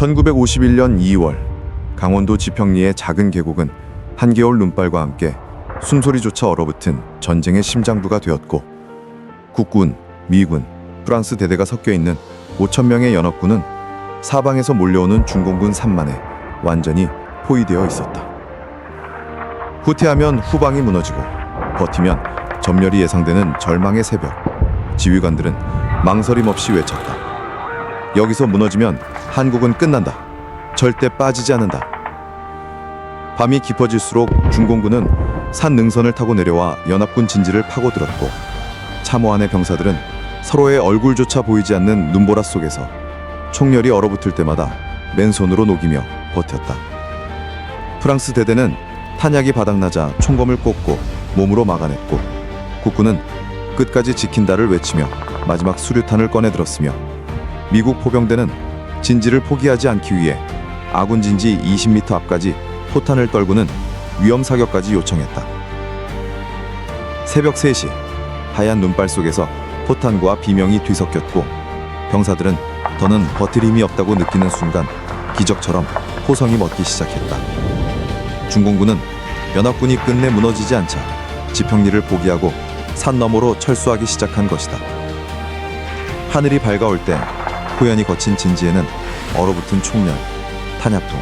1951년 2월 강원도 지평리의 작은 계곡은 한겨울 눈발과 함께 숨소리조차 얼어붙은 전쟁의 심장부가 되었고 국군, 미군, 프랑스 대대가 섞여 있는 5천 명의 연합군은 사방에서 몰려오는 중공군 3만에 완전히 포위되어 있었다. 후퇴하면 후방이 무너지고 버티면 점멸이 예상되는 절망의 새벽. 지휘관들은 망설임 없이 외쳤다. 여기서 무너지면 한국은 끝난다. 절대 빠지지 않는다. 밤이 깊어질수록 중공군은 산 능선을 타고 내려와 연합군 진지를 파고들었고 참호 안의 병사들은 서로의 얼굴조차 보이지 않는 눈보라 속에서 총열이 얼어붙을 때마다 맨손으로 녹이며 버텼다. 프랑스 대대는 탄약이 바닥나자 총검을 꽂고 몸으로 막아냈고 국군은 끝까지 지킨다를 외치며 마지막 수류탄을 꺼내 들었으며 미국 포병대는 진지를 포기하지 않기 위해 아군 진지 20m 앞까지 포탄을 떨구는 위험 사격까지 요청했다. 새벽 3시 하얀 눈발 속에서 포탄과 비명이 뒤섞였고 병사들은 더는 버틸 힘이 없다고 느끼는 순간 기적처럼 호성이 멎기 시작했다. 중공군은 연합군이 끝내 무너지지 않자 지평리를 포기하고 산 너머로 철수하기 시작한 것이다. 하늘이 밝아올 때 호연이 거친 진지에는 얼어붙은 총열, 탄약통,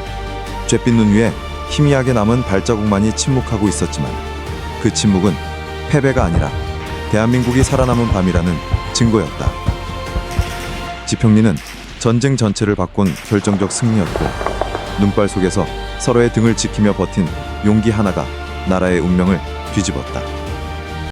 쬐빛 눈 위에 희미하게 남은 발자국만이 침묵하고 있었지만 그 침묵은 패배가 아니라 대한민국이 살아남은 밤이라는 증거였다. 지평리는 전쟁 전체를 바꾼 결정적 승리였고 눈발 속에서 서로의 등을 지키며 버틴 용기 하나가 나라의 운명을 뒤집었다.